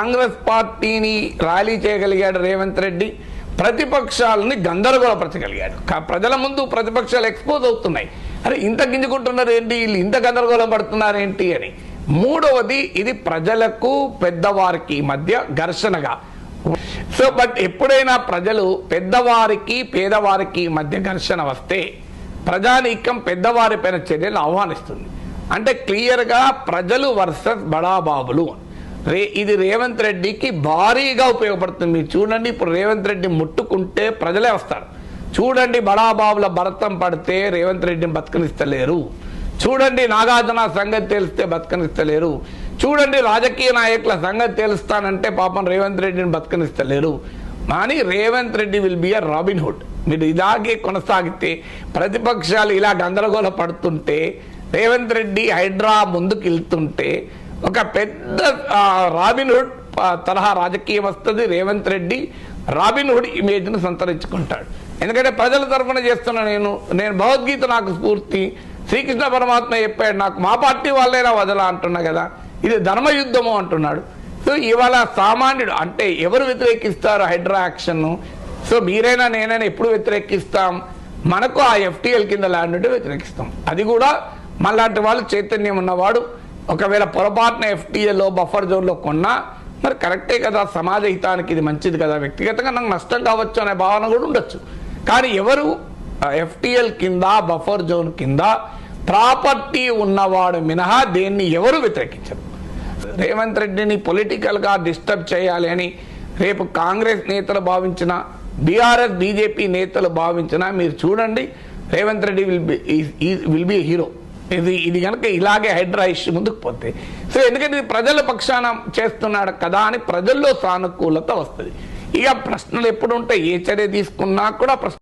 కాంగ్రెస్ పార్టీని ర్యాలీ చేయగలిగాడు రేవంత్ రెడ్డి. ప్రతిపక్షాలని గందరగోళపరచగలిగాడు ప్రజల ముందు ప్రతిపక్షాలు ఎక్స్పోజ్ అవుతున్నాయి. అరే ఇంత గింజుకుంటున్నారు ఏంటి? వీళ్ళు ఇంత గందరగోళం పడుతున్నారేంటి అని. మూడవది ఇది ప్రజలకు పెద్దవారికి మధ్య ఘర్షణగా. సో బట్ ఎప్పుడైనా ప్రజలు పెద్దవారికి పేదవారికి మధ్య ఘర్షణ వస్తే ప్రజానీకం పెద్దవారి పైన చర్యలు ఆహ్వానిస్తుంది. అంటే క్లియర్గా ప్రజలు వర్సెస్ బడాబాబులు రే ఇది రేవంత్ రెడ్డికి భారీగా ఉపయోగపడుతుంది. మీరు చూడండి ఇప్పుడు రేవంత్ రెడ్డి ముట్టుకుంటే ప్రజలే వస్తారు. చూడండి బడాబాబుల భరతం పడితే రేవంత్ రెడ్డిని బతకనిస్తలేరు. చూడండి నాగార్జున సంగతి తెలిస్తే బతకనిస్తలేరు. చూడండి రాజకీయ నాయకుల సంగతి తెలుస్తానంటే పాపం రేవంత్ రెడ్డిని బతకనిస్తలేరు. కానీ Revanth Reddy will be a Robin Hood మీరు ఇలాగే కొనసాగితే ప్రతిపక్షాలు ఇలా గందరగోళ పడుతుంటే రేవంత్ రెడ్డి హైడ్రా ముందుకు వెళ్తుంటే ఒక పెద్ద రాబిన్హుడ్ తరహా రాజకీయం వస్తుంది రేవంత్ రెడ్డి రాబిన్హుడ్ ఇమేజ్ను సంతరించుకుంటాడు. ఎందుకంటే ప్రజల తరఫున చేస్తున్న నేను నేను భగవద్గీత నాకు స్ఫూర్తి శ్రీకృష్ణ పరమాత్మ చెప్పాడు నాకు మా పార్టీ వాళ్ళైనా వదలా అంటున్నా కదా ఇది ధర్మయుద్ధము అంటున్నాడు. సో ఇవాళ సామాన్యుడు అంటే ఎవరు వ్యతిరేకిస్తారు హైడ్రా సో మీరైనా నేనైనా ఎప్పుడు వ్యతిరేకిస్తాం? మనకు ఆ ఎఫ్టీఎల్ కింద ల్యాండ్ ఉంటే వ్యతిరేకిస్తాం. అది కూడా మనలాంటి వాళ్ళు చైతన్యం ఉన్నవాడు ఒకవేళ పొరపాటున ఎఫ్టీఏలో బఫర్ జోన్లో కొన్నా మరి కరెక్టే కదా సమాజ హితానికి ఇది మంచిది కదా వ్యక్తిగతంగా నాకు నష్టం కావచ్చు అనే భావన కూడా ఉండొచ్చు. కానీ ఎవరు? ఎఫ్టీఎల్ కింద బఫర్ జోన్ కింద ప్రాపర్టీ ఉన్నవాడు మినహా దేన్ని ఎవరు వ్యతిరేకించరు. రేవంత్ రెడ్డిని పొలిటికల్గా డిస్టర్బ్ చేయాలి అని రేపు కాంగ్రెస్ నేతలు భావించిన బీఆర్ఎస్ బీజేపీ నేతలు భావించిన మీరు చూడండి Revanth Reddy will be will be hero ఇది ఇది కనుక ఇలాగే హైడ్రాయిష్ ముందుకు పోతే సో ఎందుకంటే ఇది ప్రజల పక్షాన చేస్తున్నాడు కదా అని ప్రజల్లో సానుకూలత వస్తుంది. ఇక ప్రశ్నలు ఎప్పుడు ఉంటాయి? ఏ చర్య తీసుకున్నా కూడా ప్రశ్న